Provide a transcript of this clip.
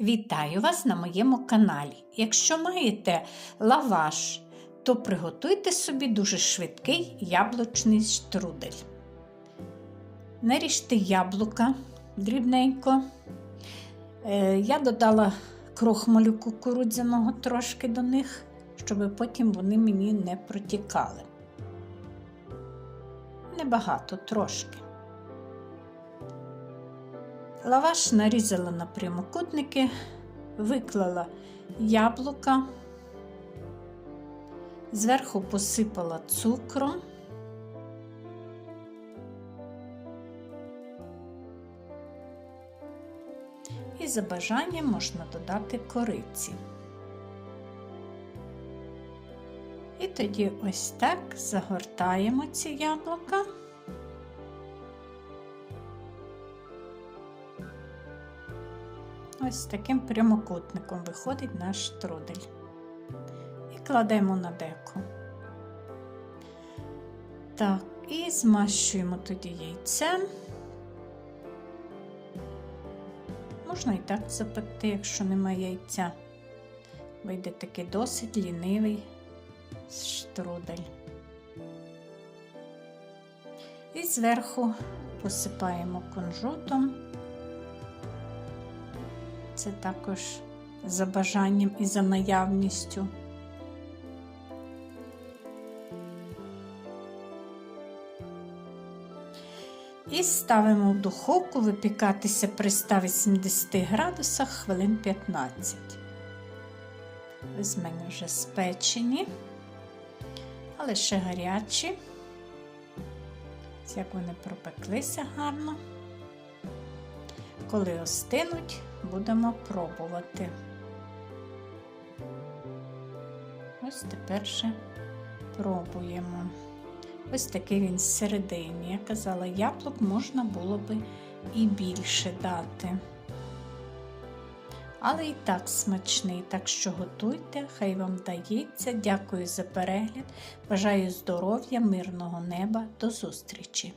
Вітаю вас на моєму каналі. Якщо маєте лаваш, то приготуйте собі дуже швидкий яблучний штрудель. Наріжте яблука дрібненько. Е, Я додала крохмалю кукурудзяного трошки до них, щоб потім вони мені не протікали. Небагато трошки. Лаваш нарізала на прямокутники, виклала яблука, зверху посипала цукром. І за бажанням можна додати кориці. І тоді ось так загортаємо ці яблука. Ось таким прямокутником виходить наш штрудель. І кладемо на деко. Так, і змащуємо тоді яйцем. Можна і так запекти, якщо немає яйця. Вийде такий досить лінивий штрудель. І зверху посипаємо кунжутом. Це також за бажанням і за наявністю. І ставимо в духовку випікатися при 180 градусах хвилин 15. Ось в мене вже спечені, але ще гарячі. Як вони пропеклися гарно. Коли остинуть, будемо пробувати. Ось тепер ще пробуємо. Ось такий він зсередині. Я казала, яблук можна було би і більше дати. Але і так смачний, так що готуйте, хай вам вдається. Дякую за перегляд. Бажаю здоров'я, мирного неба. До зустрічі!